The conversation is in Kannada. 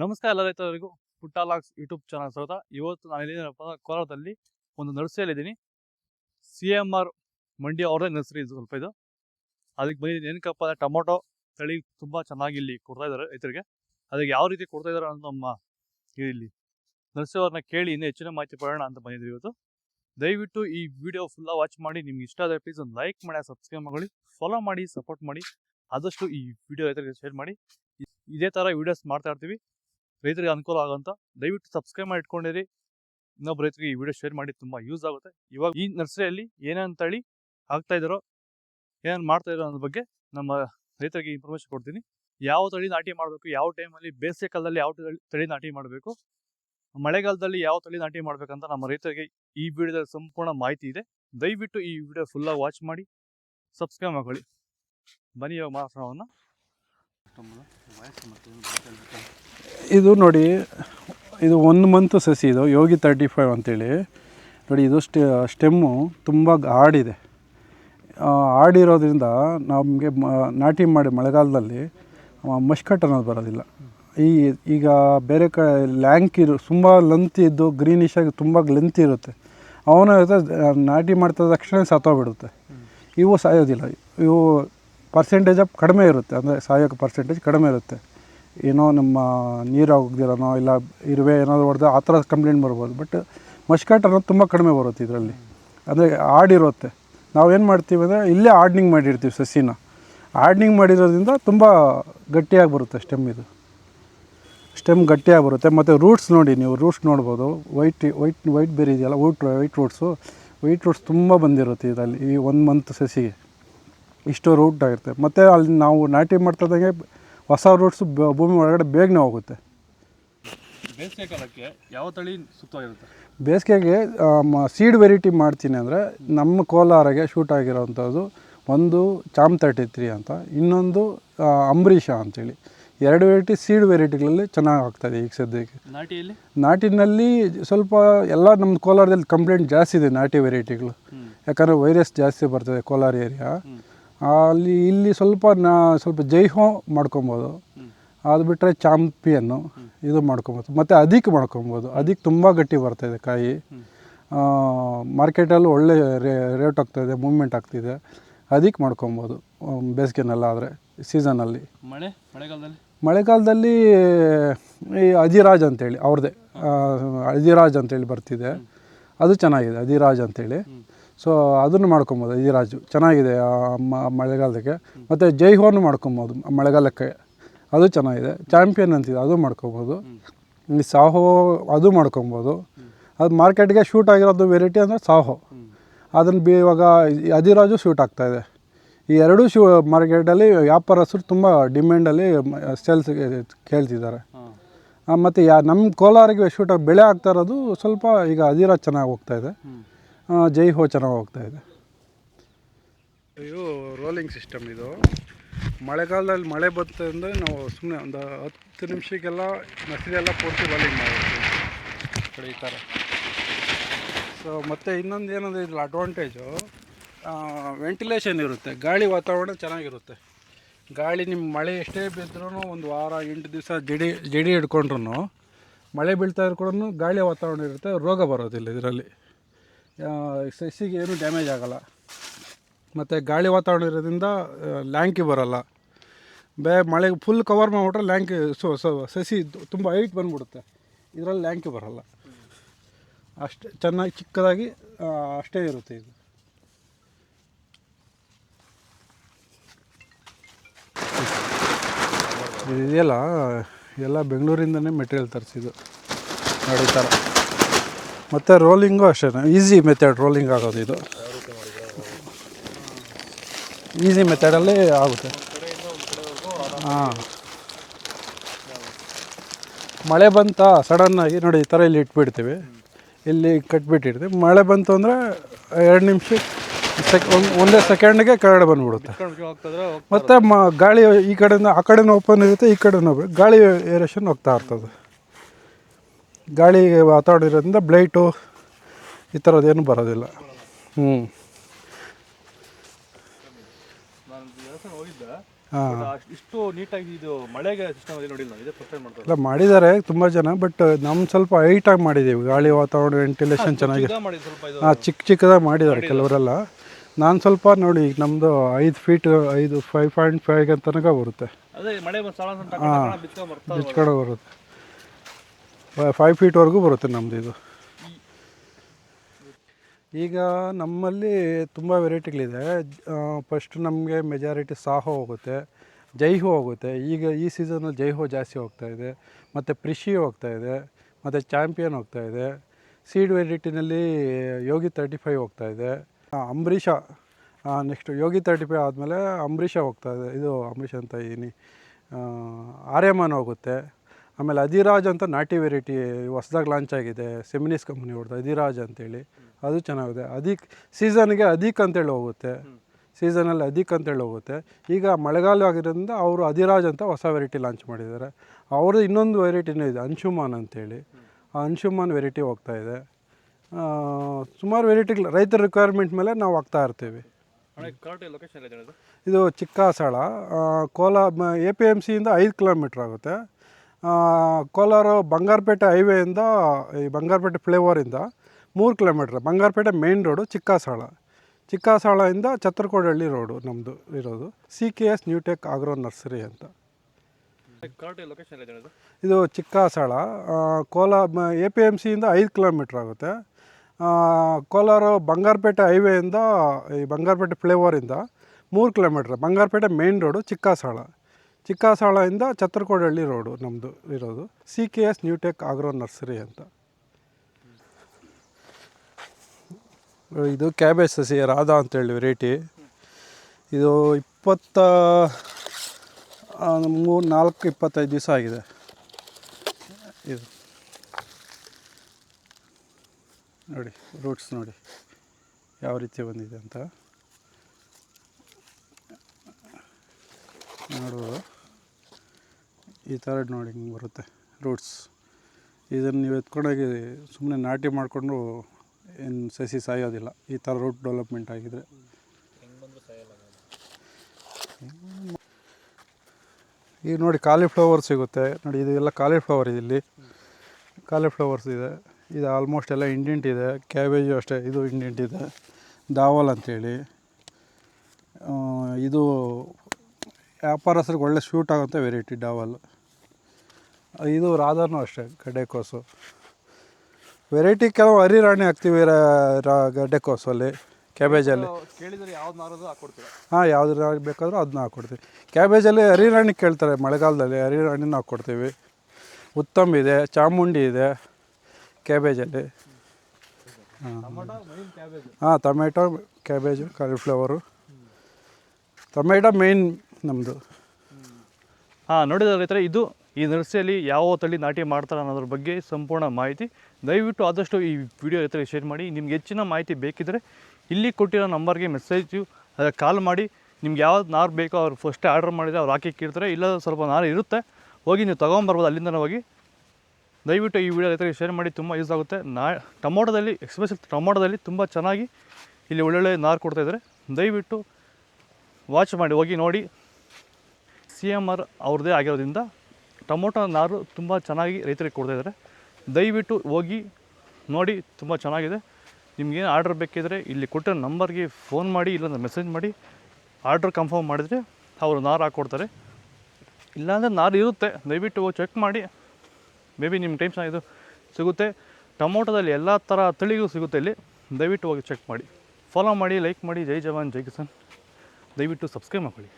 ನಮಸ್ಕಾರ ಎಲ್ಲ ರೈತರಿಗೂ ಪುಟ್ಟ ಯೂಟ್ಯೂಬ್ ಚಾನಲ್ ಸ್ವಾಗತ. ಇವತ್ತು ನಾನು ಇಲ್ಲಿ ಕೋಲಾರದಲ್ಲಿ ಒಂದು ನರ್ಸರಿಯಲ್ಲಿದ್ದೀನಿ. ಸಿ ಎಂ ಆರ್ ಮಂಡಿ ಅವ್ರದೇ ನರ್ಸರಿ ಇದು ಸ್ವಲ್ಪ ಇದು. ಅದಕ್ಕೆ ಬಂದಿದ್ದೀನಿ. ಏನಕ್ಕಪ್ಪ ಅಂದರೆ ಟೊಮೊಟೊ ತಳಿ ತುಂಬ ಚೆನ್ನಾಗಿ ಇಲ್ಲಿ ಕೊಡ್ತಾ ಇದ್ದಾರೆ ರೈತರಿಗೆ. ಅದಕ್ಕೆ ಯಾವ ರೀತಿ ಕೊಡ್ತಾ ಇದ್ದಾರೆ ಅಂತ ನಮ್ಮ ಇಲ್ಲಿ ನರ್ಸರಿ ಅವ್ರನ್ನ ಕೇಳಿ ಇನ್ನೂ ಹೆಚ್ಚಿನ ಮಾಹಿತಿ ಪಡೋಣ ಅಂತ ಬಂದಿದ್ದೀವಿ ಇವತ್ತು. ದಯವಿಟ್ಟು ಈ ವಿಡಿಯೋ ಫುಲ್ಲ ವಾಚ್ ಮಾಡಿ. ನಿಮ್ಗೆ ಇಷ್ಟ ಆದರೆ ಪ್ಲೀಸ್ ಒಂದು ಲೈಕ್ ಮಾಡಿ ಸಬ್ಸ್ಕ್ರೈಬ್ ಮಾಡಿ ಫಾಲೋ ಮಾಡಿ ಸಪೋರ್ಟ್ ಮಾಡಿ. ಆದಷ್ಟು ಈ ವಿಡಿಯೋ ರೈತರಿಗೆ ಶೇರ್ ಮಾಡಿ. ಇದೇ ಥರ ವಿಡಿಯೋಸ್ ಮಾಡ್ತಾ ಇರ್ತೀವಿ. ರೈತರಿಗೆ ಅನುಕೂಲ ಆಗೋಂಥ ದಯವಿಟ್ಟು ಸಬ್ಸ್ಕ್ರೈಬ್ ಮಾಡಿ ಇಟ್ಕೊಂಡಿರಿ. ಇನ್ನೊಬ್ಬ ರೈತರಿಗೆ ಈ ವಿಡಿಯೋ ಶೇರ್ ಮಾಡಿ ತುಂಬ ಯೂಸ್ ಆಗುತ್ತೆ. ಇವಾಗ ಈ ನರ್ಸರಿಯಲ್ಲಿ ಏನೇನು ತಳಿ ಆಗ್ತಾ ಇದ್ದಾರೋ, ಏನೇನು ಮಾಡ್ತಾ ಇರೋ ಅನ್ನೋ ಬಗ್ಗೆ ನಮ್ಮ ರೈತರಿಗೆ ಇನ್ಫಾರ್ಮೇಶನ್ ಕೊಡ್ತೀನಿ. ಯಾವ ತಳಿ ನಾಟಿ ಮಾಡಬೇಕು, ಯಾವ ಟೈಮಲ್ಲಿ ಬೇಸಿಗೆ ಕಾಲದಲ್ಲಿ ಯಾವ ತಳಿ ನಾಟಿ ಮಾಡಬೇಕು, ಮಳೆಗಾಲದಲ್ಲಿ ಯಾವ ತಳಿ ನಾಟಿ ಮಾಡಬೇಕಂತ ನಮ್ಮ ರೈತರಿಗೆ ಈ ವಿಡಿಯೋದಲ್ಲಿ ಸಂಪೂರ್ಣ ಮಾಹಿತಿ ಇದೆ. ದಯವಿಟ್ಟು ಈ ವಿಡಿಯೋ ಫುಲ್ಲಾಗಿ ವಾಚ್ ಮಾಡಿ ಸಬ್ಸ್ಕ್ರೈಬ್ ಮಾಡ್ಕೊಳ್ಳಿ. ಬನ್ನಿ ಇವಾಗ ಮಾತಾಡೋಣ ಇದು ನೋಡಿ ಇದು ಒಂದು ಮಂತ್ ಸಸಿ ಇದು ಯೋಗಿ ತರ್ಟಿ ಫೈವ್ ಅಂತೇಳಿ. ನೋಡಿ ಇದು ಸ್ಟೆ ಸ್ಟೆಮ್ಮು ತುಂಬ ಹಾಡಿದೆ ಆ, ಹಾಡಿರೋದ್ರಿಂದ ನಮಗೆ ನಾಟಿ ಮಾಡಿ ಮಳೆಗಾಲದಲ್ಲಿ ಮಷ್ಕಟ್ ಅನ್ನೋದು ಬರೋದಿಲ್ಲ. ಈ ಈಗ ಬೇರೆ ಕ ಲ್ಯಾಂಕ್ ಇರು ತುಂಬ ಲೆಂತ್ ಇದ್ದು ಗ್ರೀನಿಶ್ ಆಗಿ ತುಂಬ ಲೆಂತ್ ಇರುತ್ತೆ. ಅವನ ನಾಟಿ ಮಾಡ್ತಾ ತಕ್ಷಣ ಸತ್ತೋಗ್ಬಿಡುತ್ತೆ. ಇವು ಸಾಯೋದಿಲ್ಲ. ಇವು ಪರ್ಸೆಂಟೇಜ್ ಆಫ್ ಕಡಿಮೆ ಇರುತ್ತೆ, ಅಂದರೆ ಸಾಯೋಕ್ಕೆ ಪರ್ಸೆಂಟೇಜ್ ಕಡಿಮೆ ಇರುತ್ತೆ. ಏನೋ ನಮ್ಮ ನೀರು ಹೋಗ್ದಿರೋನೋ ಇಲ್ಲ ಇರುವೆ ಏನಾದರೂ ಹೊಡೆದ ಆ ಥರ ಕಂಪ್ಲೇಂಟ್ ಬರ್ಬೋದು. ಬಟ್ ಮಷ್ಕಟ್ ಅನ್ನೋದು ತುಂಬ ಕಡಿಮೆ ಬರುತ್ತೆ ಇದರಲ್ಲಿ. ಅಂದರೆ ಆಡಿರುತ್ತೆ ನಾವೇನು ಮಾಡ್ತೀವಿ ಅಂದರೆ ಇಲ್ಲೇ ಆರ್ಡ್ನಿಂಗ್ ಮಾಡಿರ್ತೀವಿ ಸಸಿನ. ಆರ್ಡ್ನಿಂಗ್ ಮಾಡಿರೋದ್ರಿಂದ ತುಂಬ ಗಟ್ಟಿಯಾಗಿ ಬರುತ್ತೆ ಸ್ಟೆಮ್ ಇದು. ಸ್ಟೆಮ್ ಗಟ್ಟಿಯಾಗಿ ಬರುತ್ತೆ. ಮತ್ತು ರೂಟ್ಸ್ ನೋಡಿ ನೀವು ರೂಟ್ಸ್ ನೋಡ್ಬೋದು. ವೈಟ್ ವೈಟ್ ವೈಟ್ ಬೇರೆ ಇದೆಯಲ್ಲ white white roots white roots ತುಂಬ ಬಂದಿರುತ್ತೆ ಇದರಲ್ಲಿ ಈ ಒನ್ ಮಂತ್ ಸಸಿಗೆ. ಇಷ್ಟು ರೂಟ್ ಆಗಿರುತ್ತೆ. ಮತ್ತು ಅಲ್ಲಿ ನಾವು ನಾಟಿ ಮಾಡ್ತದಂಗೆ ಹೊಸ ರೂಟ್ಸ್ ಭೂಮಿ ಒಳಗಡೆ ಬೇಗನೆ ಹೋಗುತ್ತೆ. ಬೇಸಿಗೆ ಕಾಲಕ್ಕೆ ಯಾವ ತಳಿ ಸೂಕ್ತವಾಗಿರುತ್ತೆ? ಬೇಸಿಗೆಗೆ ಸೀಡ್ ವೆರೈಟಿ ಮಾಡ್ತೀನಿ ಅಂದರೆ ನಮ್ಮ ಕೋಲಾರಗೆ ಶೂಟ್ ಆಗಿರೋವಂಥದ್ದು ಒಂದು ಚಾಮ್ ತರ್ಟಿ ತ್ರೀ ಅಂತ ಇನ್ನೊಂದು ಅಂಬರೀಷ ಅಂತೇಳಿ. ಎರಡು ವೆರೈಟಿ ಸೀಡ್ ವೆರೈಟಿಗಳಲ್ಲಿ ಚೆನ್ನಾಗಿ ಆಗ್ತಾಯಿದೆ ಈಗ ಸದ್ಯಕ್ಕೆ. ನಾಟಿಯಲ್ಲಿ? ನಾಟಿನಲ್ಲಿ ಸ್ವಲ್ಪ ಎಲ್ಲ ನಮ್ಮ ಕೋಲಾರದಲ್ಲಿ ಕಂಪ್ಲೇಂಟ್ ಜಾಸ್ತಿ ಇದೆ ನಾಟಿ ವೆರೈಟಿಗಳು ಯಾಕಂದರೆ ವೈರಸ್ ಜಾಸ್ತಿ ಬರ್ತದೆ ಕೋಲಾರ ಏರಿಯಾ ಅಲ್ಲಿ ಇಲ್ಲಿ ಸ್ವಲ್ಪ ನಾ ಸ್ವಲ್ಪ ಜೈಹೋ ಮಾಡ್ಕೊಬೋದು. ಅದು ಬಿಟ್ಟರೆ ಚಾಂಪಿಯನ್ನು ಇದು ಮಾಡ್ಕೊಬೋದು. ಮತ್ತು ಅದಕ್ಕೆ ಮಾಡ್ಕೊಬೋದು. ಅದಕ್ಕೆ ತುಂಬ ಗಟ್ಟಿ ಬರ್ತಾಯಿದೆ ಕಾಯಿ. ಮಾರ್ಕೆಟಲ್ಲೂ ಒಳ್ಳೆ ರೇ ರೇಟ್ ಆಗ್ತಾಯಿದೆ ಮೂವ್ಮೆಂಟ್ ಆಗ್ತಿದೆ ಅದಕ್ಕೆ ಮಾಡ್ಕೊಬೋದು. ಬೇಸಿಗೆನೆಲ್ಲ ಆದರೆ ಸೀಸನಲ್ಲಿ. ಮಳೆ? ಮಳೆಗಾಲದಲ್ಲಿ? ಮಳೆಗಾಲದಲ್ಲಿ ಈ ಅಜಿರಾಜ್ ಅಂತೇಳಿ ಅವ್ರದ್ದೇ. ಅಜಿರಾಜ್ ಅಂತೇಳಿ ಬರ್ತಿದೆ. ಅದು ಚೆನ್ನಾಗಿದೆ ಅಜಿರಾಜ್ ಅಂತೇಳಿ. ಸೊ ಅದನ್ನು ಮಾಡ್ಕೊಬೋದು ಅಜಿರಾಜು ಚೆನ್ನಾಗಿದೆ ಆ ಮ- ಮಳೆಗಾಲಕ್ಕೆ. ಮತ್ತು ಜೈಹೋನು ಮಾಡ್ಕೊಬೋದು ಮಳೆಗಾಲಕ್ಕೆ. ಅದು ಚೆನ್ನಾಗಿದೆ. ಚಾಂಪಿಯನ್ ಅಂತಿದೆ ಅದು ಮಾಡ್ಕೊಬೋದು. ಈ ಸಾಹೋ ಅದು ಮಾಡ್ಕೊಬೋದು. ಅದು ಮಾರ್ಕೆಟ್ಗೆ ಶೂಟ್ ಆಗಿರೋದು ವೆರೈಟಿ ಅಂದರೆ ಸಾಹೋ. ಅದನ್ನು ಬಿ ಇವಾಗ ಈ ಅದಿರಾಜು ಶೂಟ್ ಆಗ್ತಾಯಿದೆ ಈ ಎರಡೂ ಶೂ ಮಾರ್ಕೆಟಲ್ಲಿ ವ್ಯಾಪಾರಸ್ಥರು ತುಂಬ ಡಿಮ್ಯಾಂಡಲ್ಲಿ ಸೇಲ್ಸ್ ಕೇಳ್ತಿದ್ದಾರೆ. ಮತ್ತು ಯಾ ನಮ್ಮ ಕೋಲಾರಿಗೆ ಶೂಟ್ ಬೆಳೆ ಆಗ್ತಾ ಇರೋದು ಸ್ವಲ್ಪ ಈಗ ಅದಿರಾಜ್ ಚೆನ್ನಾಗಿ ಹೋಗ್ತಾ ಇದೆ. ಆ, ಜೈ ಹೋ ಚೆನ್ನಾಗಿ ಹೋಗ್ತಾ ಇದೆ. ಇದು ರೋಲಿಂಗ್ ಸಿಸ್ಟಮ್ ಇದು. ಮಳೆಗಾಲದಲ್ಲಿ ಮಳೆ ಬಂತು ಅಂದರೆ ನಾವು ಸುಮ್ಮನೆ ಒಂದು ಹತ್ತು ನಿಮಿಷಕ್ಕೆಲ್ಲ ಮಸೀದೆಲ್ಲ ಎಲ್ಲ ಪೂರ್ತಿ ರೋಲಿಂಗ್ ಮಾಡಿರ್ತೀವಿ ಈ ಥರ ಸೊ ಮತ್ತು ಇನ್ನೊಂದು ಏನಂದರೆ ಇದ್ರ ಅಡ್ವಾಂಟೇಜು ವೆಂಟಿಲೇಷನ್ ಇರುತ್ತೆ. ಗಾಳಿ ವಾತಾವರಣ ಚೆನ್ನಾಗಿರುತ್ತೆ. ಗಾಳಿ ನಿಮ್ಮ ಮಳೆ ಎಷ್ಟೇ ಬಿದ್ದರೂ ಒಂದು ವಾರ ಎಂಟು ದಿವಸ ಜಡಿ ಜಡಿ ಹಿಡ್ಕೊಂಡ್ರು ಮಳೆ ಬೀಳ್ತಾ ಇದ್ರು ಕೂಡ ಗಾಳಿ ವಾತಾವರಣ ಇರುತ್ತೆ ರೋಗ ಬರೋದಿಲ್ಲ ಇದರಲ್ಲಿ. ಸಸಿಗೆ ಏನೂ ಡ್ಯಾಮೇಜ್ ಆಗೋಲ್ಲ. ಮತ್ತು ಗಾಳಿ ವಾತಾವರಣ ಇರೋದ್ರಿಂದ ಲ್ಯಾಂಕಿ ಬರೋಲ್ಲ. ಬೇ ಮಳೆಗೆ ಫುಲ್ ಕವರ್ ಮಾಡಿಬಿಟ್ರೆ ಲ್ಯಾಂಕಿ, ಸೊ ಸೊ, ಸಸಿ ತುಂಬ ಹೈಟ್ ಬಂದ್ಬಿಡುತ್ತೆ. ಇದರಲ್ಲಿ ಲ್ಯಾಂಕಿ ಬರೋಲ್ಲ. ಅಷ್ಟೇ, ಚೆನ್ನಾಗಿ ಚಿಕ್ಕದಾಗಿ ಅಷ್ಟೇ ಇರುತ್ತೆ ಇದು. ಇದೆಯಲ್ಲ ಎಲ್ಲ ಬೆಂಗಳೂರಿಂದನೇ ಮೆಟೀರಿಯಲ್ ತರಿಸಿದ್ದು. ನೋಡಿ ಥರ ಮತ್ತು ರೋಲಿಂಗು ಅಷ್ಟೇ. ಈಸಿ ಮೆಥಡ್ ರೋಲಿಂಗ್ ಆಗೋದು ಇದು. ಈಸಿ ಮೆಥಡಲ್ಲಿ ಆಗುತ್ತೆ. ಹಾಂ. ಮಳೆ ಬಂತ ಸಡನ್ನಾಗಿ ನೋಡಿ ಈ ಥರ ಇಲ್ಲಿ ಇಟ್ಬಿಡ್ತೀವಿ. ಇಲ್ಲಿ ಕಟ್ಬಿಟ್ಟಿರ್ತೀವಿ. ಮಳೆ ಬಂತು ಅಂದರೆ ಎರಡು ನಿಮಿಷ, ಸೆಕ್, ಒಂದು ಸೆಕೆಂಡ್ಗೆ ಕೆಳಗಡೆ ಬಂದ್ಬಿಡುತ್ತೆ. ಮತ್ತು ಮ, ಗಾಳಿ ಈ ಕಡೆಯಿಂದ ಆ ಕಡೆನೂ ಓಪನ್ ಇರುತ್ತೆ ಈ ಕಡೆನೂ ಗಾಳಿ ಏರೇಷನ್ ಹೋಗ್ತಾ ಇರ್ತದೆ. ಗಾಳಿ ವಾತಾವರಣ ಇರೋದ್ರಿಂದ ಬ್ಲೈಟು ಈ ಥರದ್ದೇನು ಬರೋದಿಲ್ಲ. ಹ್ಞೂ ಹಾಂ. ಇಷ್ಟು ನೀಟಾಗಿ ಇದು ಮಳೆಗೆ ಸಿಸ್ಟಮ್ ನೋಡಿಲ್ಲ ಇದೇ ಫಸ್ಟ್ ಟೈಮ್ ಮಾಡ್ತಾರೆ ಎಲ್ಲ ಮಾಡಿದ್ದಾರೆ ತುಂಬ ಜನ ಬಟ್ ನಮ್ಮ ಸ್ವಲ್ಪ ಹೈಟಾಗಿ ಮಾಡಿದ್ದೀವಿ ಗಾಳಿ ವಾತಾವರಣ ವೆಂಟಿಲೇಷನ್ ಚೆನ್ನಾಗಿ ಹಾಂ ಚಿಕ್ಕ ಚಿಕ್ಕದಾಗಿ ಮಾಡಿದ್ದಾರೆ ಕೆಲವರೆಲ್ಲ. ನಾನು ಸ್ವಲ್ಪ ನೋಡಿ ಈಗ ನಮ್ಮದು ಐದು ಫೀಟ್ ಐದು ಫೈವ್ ಪಾಯಿಂಟ್ ಫೈವ್ ತನಕ ಬರುತ್ತೆ. ಹಾಂ ಬಿಚ್ಕೊಂಡು ಬರುತ್ತೆ. ಫೈವ್ ಫೀಟ್ವರೆಗೂ ಬರುತ್ತೆ ನಮ್ಮದು ಇದು. ಈಗ ನಮ್ಮಲ್ಲಿ ತುಂಬ ವೆರೈಟಿಗಳಿದೆ ಫಸ್ಟ್ ನಮಗೆ ಮೆಜಾರಿಟಿ ಸಾಹೋ ಹೋಗುತ್ತೆ ಜೈಹೋ ಹೋಗುತ್ತೆ. ಈಗ ಈ ಸೀಸನಲ್ಲಿ ಜೈಹೋ ಜಾಸ್ತಿ ಹೋಗ್ತಾ ಇದೆ ಮತ್ತು ಪ್ರಿಷಿ ಹೋಗ್ತಾ ಇದೆ ಮತ್ತು ಚಾಂಪಿಯನ್ ಹೋಗ್ತಾ ಇದೆ. ಸೀಡ್ ವೆರೈಟಿನಲ್ಲಿ ಯೋಗಿ ತರ್ಟಿ ಫೈವ್ ಹೋಗ್ತಾ ಇದೆ. ಆ, Ambarish next Yogi thirty five ಆದಮೇಲೆ ಅಂಬರೀಷ ಹೋಗ್ತಾ ಇದೆ. ಇದು ಅಂಬರೀಷ ಅಂತ ಇದೀನಿ ಆರ್ಯಮಾನ್ ಹೋಗುತ್ತೆ. ಆಮೇಲೆ ಅಧಿರಾಜ್ ಅಂತ ನಾಟಿ ವೆರೈಟಿ ಹೊಸದಾಗಿ ಲಾಂಚ್ ಆಗಿದೆ ಸೆಮಿನಿಸ್ ಕಂಪ್ನಿ ಹೊಡೆದು ಅಧಿರಾಜ್ ಅಂತೇಳಿ. ಅದು ಚೆನ್ನಾಗಿದೆ. ಅದಿಕ್ ಸೀಸನ್ಗೆ ಅದಿಕ್ ಅಂತೇಳಿ ಹೋಗುತ್ತೆ. ಸೀಸನಲ್ಲಿ ಅದಿಕ್ ಅಂತೇಳಿ ಹೋಗುತ್ತೆ. ಈಗ ಮಳೆಗಾಲ ಆಗಿರೋದ್ರಿಂದ ಅವರು ಅಧಿರಾಜ್ ಅಂತ ಹೊಸ ವೆರೈಟಿ ಲಾಂಚ್ ಮಾಡಿದ್ದಾರೆ. ಅವ್ರದ್ದು ಇನ್ನೊಂದು ವೆರೈಟಿನೂ ಇದೆ ಅಂಶುಮಾನ್ ಅಂತೇಳಿ. ಆ ಅಂಶುಮಾನ್ ವೆರೈಟಿ ಹೋಗ್ತಾ ಇದೆ. ಸುಮಾರು ವೆರೈಟಿಗಳು ರೈತರ ರಿಕ್ವೈರ್ಮೆಂಟ್ ಮೇಲೆ ನಾವು ಹೋಗ್ತಾ ಇರ್ತೀವಿ. ಇದೆ? ಚಿಕ್ಕ ಚಿಕ್ಕಾಸಳ. ಆ, ಕೋಲಾ ಎ ಪಿ ಎಂ ಸಿಯಿಂದ ಐದು ಕಿಲೋಮೀಟ್ರ್ ಆಗುತ್ತೆ. ಕೋಲಾರ ಬಂಗಾರಪೇಟೆ ಹೈವೇಯಿಂದ ಈ ಬಂಗಾರಪೇಟೆ ಫ್ಲೇವರಿಂದ ಮೂರು kilometre Bangarapete main road Chikkasala. ಚಿಕ್ಕಾಸಾಳಿಂದ ಛತ್ರಕೋಡಹಳ್ಳಿ road ನಮ್ಮದು ಇರೋದು. C K S newtech agro nursery ಅಂತ. ಇದೆ Chikkasala. Kola A P M ಸಿಯಿಂದ ಐದು ಕಿಲೋಮೀಟ್ರ್ ಆಗುತ್ತೆ. ಕೋಲಾರ ಬಂಗಾರಪೇಟೆ ಹೈವೇಯಿಂದ ಈ ಬಂಗಾರಪೇಟೆ ಫ್ಲೇವರಿಂದ ಮೂರು kilometre Bangarapete main road Chikkasala. ಚಿಕ್ಕಾಸಳದಿಂದ Chhatrakodahalli road ನಮ್ಮದು ಇರೋದು. C K S newtech agro nursery ಅಂತ. ಇದು ಕ್ಯಾಬೇಜ್ ಸಸಿ, ರಾಧಾ ಅಂತೇಳಿ ವೆರೈಟಿ ಇದು ಇಪ್ಪತ್ತ ಮೂರು ನಾಲ್ಕು ಇಪ್ಪತ್ತೈದು ದಿವಸ ಆಗಿದೆ. ಇದು. ನೋಡಿ ರೂಟ್ಸ್ ನೋಡಿ, ಯಾವ ರೀತಿ ಬಂದಿದೆ ಅಂತ. ನೋಡ್ಬೋದು. ಈ ಥರ ನೋಡಿ ಹಿಂಗೆ ಬರುತ್ತೆ ರೂಟ್ಸ್ ಇದನ್ನು ನೀವು ಎತ್ಕೊಂಡೋಗಿ ಸುಮ್ಮನೆ ನಾಟಿ ಮಾಡಿಕೊಂಡು ಏನು ಸಸಿ ಸಾಯೋದಿಲ್ಲ. ಈ ಥರ ರೂಟ್ ಡೆವಲಪ್ಮೆಂಟ್ ಆಗಿದ್ರೆ. ಈಗ ನೋಡಿ ಕಾಲಿಫ್ಲವರ್ ಸಿಗುತ್ತೆ. ನೋಡಿ ಇದೆಲ್ಲ ಕಾಲಿಫ್ಲವರ್ ಇದೆ ಇಲ್ಲಿ. ಕಾಲಿಫ್ಲವರ್ಸ್ ಇದೆ. ಇದು ಆಲ್ಮೋಸ್ಟ್ ಎಲ್ಲ ಇಂಡಿಯಂಟ್ ಇದೆ. ಕ್ಯಾಬೇಜು ಅಷ್ಟೇ ಇದು ಇಂಡಿಯಂಟ್ ಇದೆ. ದಾವಲ್ ಅಂತೇಳಿ. ಆ, ಇದು ವ್ಯಾಪಾರಸ್ಥರಿಗೆ ಒಳ್ಳೆ ಶೂಟ್ ಆಗೋಂಥ ವೆರೈಟಿ ಡಾವಲ್ ಇದು ರಾಧಾನು ಅಷ್ಟೇ ಗಡ್ಡೆಕೋಸು ವೆರೈಟಿ ಕೆಲವು ಹರಿರಾಣಿ ಹಾಕ್ತೀವಿ ರಾ- ರಾ- ಗಡ್ಡೆಕೋಸಲ್ಲಿ ಕ್ಯಾಬೇಜಲ್ಲಿ. ಯಾವ್ದು ಹಾಂ ಯಾವ್ದು ಬೇಕಾದರೂ ಅದನ್ನ ಹಾಕ್ಕೊಡ್ತೀವಿ ಕ್ಯಾಬೇಜಲ್ಲಿ ಹರಿರಾಣಿ ಕೇಳ್ತಾರೆ ಮಳೆಗಾಲದಲ್ಲಿ ಹರಿರಾಣಿನೂ ಹಾಕ್ಕೊಡ್ತೀವಿ ಉತ್ತಮ್ ಇದೆ ಚಾಮುಂಡಿ ಇದೆ ಕ್ಯಾಬೇಜಲ್ಲಿ. Tomato main cabbage. ಹಾಂ tomato cabbage cauliflower tomato main ನಮ್ಮದು ಹಾಂ ನೋಡಿದ ರೈತರೆ ಇದು ಈ ನರ್ಸರಿಯಲ್ಲಿ ಯಾವ ತಳಿ ನಾಟಿ ಮಾಡ್ತಾರೆ ಅನ್ನೋದ್ರ ಬಗ್ಗೆ ಸಂಪೂರ್ಣ ಮಾಹಿತಿ ದಯವಿಟ್ಟು ಆದಷ್ಟು ಈ ವಿಡಿಯೋ ರೈತರಿಗೆ ಶೇರ್ ಮಾಡಿ. ನಿಮ್ಗೆ ಹೆಚ್ಚಿನ ಮಾಹಿತಿ ಬೇಕಿದ್ದರೆ ಇಲ್ಲಿ ಕೊಟ್ಟಿರೋ ನಂಬರ್ಗೆ ಮೆಸೇಜು ಕಾಲ್ ಮಾಡಿ. ನಿಮ್ಗೆ ಯಾವ್ದು ನಾರು ಬೇಕೋ ಅವ್ರು ಫಸ್ಟೇ ಆರ್ಡರ್ ಮಾಡಿದರೆ ಅವ್ರು ಹಾಕಿ ಕೀರ್ತಾರೆ ಇಲ್ಲ ಸ್ವಲ್ಪ ನಾರು ಇರುತ್ತೆ. ಹೋಗಿ ನೀವು ತೊಗೊಂಬರ್ಬೋದು ಅಲ್ಲಿಂದ ಹೋಗಿ. ದಯವಿಟ್ಟು ಈ ವಿಡಿಯೋ ರೈತರಿಗೆ ಶೇರ್ ಮಾಡಿ, ತುಂಬ ಯೂಸ್ ಆಗುತ್ತೆ. ನಾ ಟೊಮೊಟೊದಲ್ಲಿ ಎಕ್ಸ್ಪೆಷಲ್ ಟೊಮೊಟೊದಲ್ಲಿ ತುಂಬ ಚೆನ್ನಾಗಿ ಇಲ್ಲಿ ಒಳ್ಳೊಳ್ಳೆ ನಾರು ಕೊಡ್ತಾಯಿದ್ದಾರೆ ದಯವಿಟ್ಟು ವಾಚ್ ಮಾಡಿ, ಹೋಗಿ ನೋಡಿ. ಸಿ ಎಂ ಆರ್ ಅವ್ರದ್ದೇ ಆಗಿರೋದ್ರಿಂದ ಟೊಮೊಟೊ ನಾರು ತುಂಬ ಚೆನ್ನಾಗಿ ರೈತರಿಗೆ ಕೊಡ್ತಾಯಿದ್ದಾರೆ ದಯವಿಟ್ಟು ಹೋಗಿ ನೋಡಿ, ತುಂಬ ಚೆನ್ನಾಗಿದೆ. ನಿಮ್ಗೇನು ಆರ್ಡ್ರ್ ಬೇಕಿದ್ದರೆ ಇಲ್ಲಿ ಕೊಟ್ಟ ನಂಬರ್ಗೆ ಫೋನ್ ಮಾಡಿ, ಇಲ್ಲಾಂದ್ರೆ ಮೆಸೇಜ್ ಮಾಡಿ, ಆರ್ಡ್ರ್ ಕನ್ಫರ್ಮ್ ಮಾಡಿದರೆ ಅವರು ನಾರು ಹಾಕ್ಕೊಡ್ತಾರೆ ಇಲ್ಲಾಂದರೆ ನಾರು ಇರುತ್ತೆ. ದಯವಿಟ್ಟು ಹೋಗಿ ಚೆಕ್ ಮಾಡಿ. ಮೇ ಬಿ ನಿಮ್ಮ ಟೈಮ್ ಇದು ಸಿಗುತ್ತೆ. ಟೊಮೊಟೊದಲ್ಲಿ ಎಲ್ಲ ಥರ ತಳಿಗೂ ಸಿಗುತ್ತೆ ಇಲ್ಲಿ. ದಯವಿಟ್ಟು ಹೋಗಿ ಚೆಕ್ ಮಾಡಿ. ಫಾಲೋ ಮಾಡಿ ಲೈಕ್ ಮಾಡಿ. ಜೈ ಜವಾನ್, ಜೈ ಕಿಸಾನ್. ದಯವಿಟ್ಟು ಸಬ್ಸ್ಕ್ರೈಬ್ ಮಾಡ್ಕೊಳ್ಳಿ.